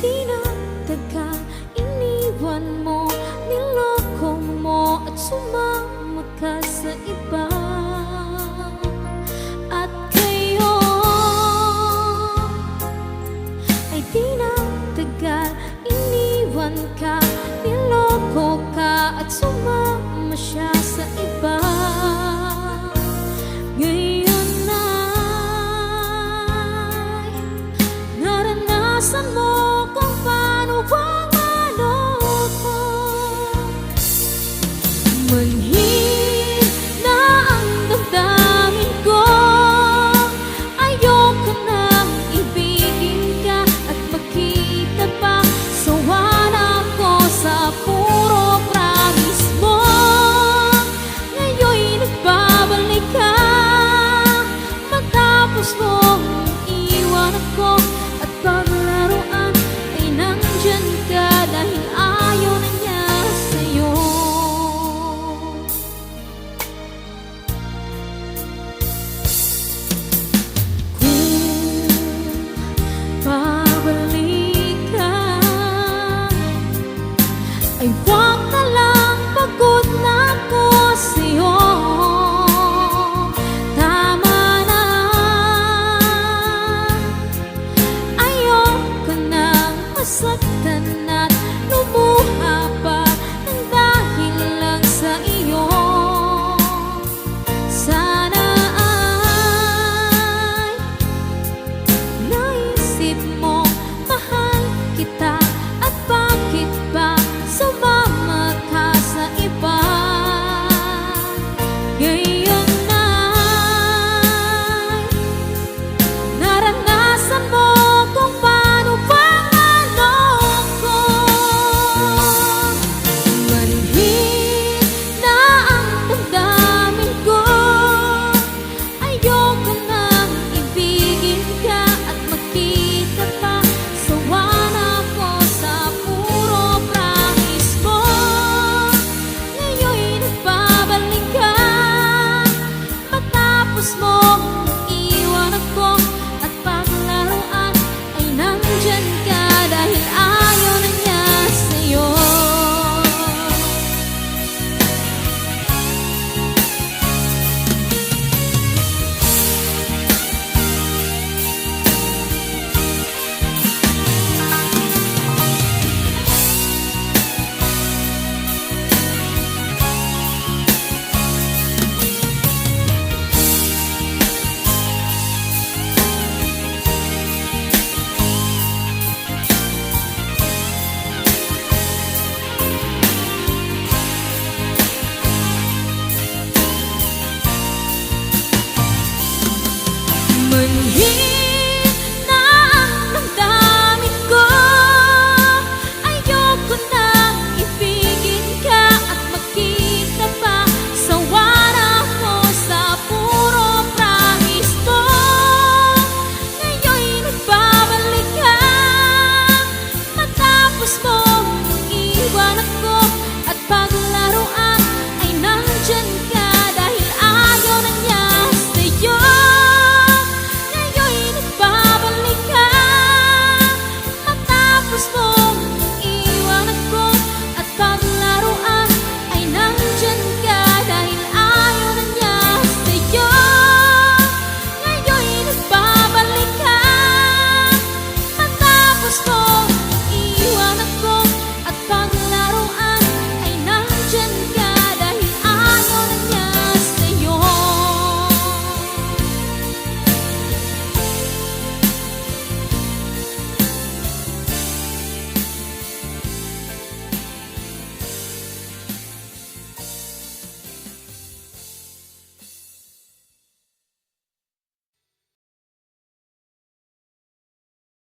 tinataga Iniwan mo, niloko mo At sumama sa iba. At kayo ay tinatagal Iniwan ka, niloko ka At sumama siya sa iba. Ngayon ay naranasan mo slipped and mình hiểu estou.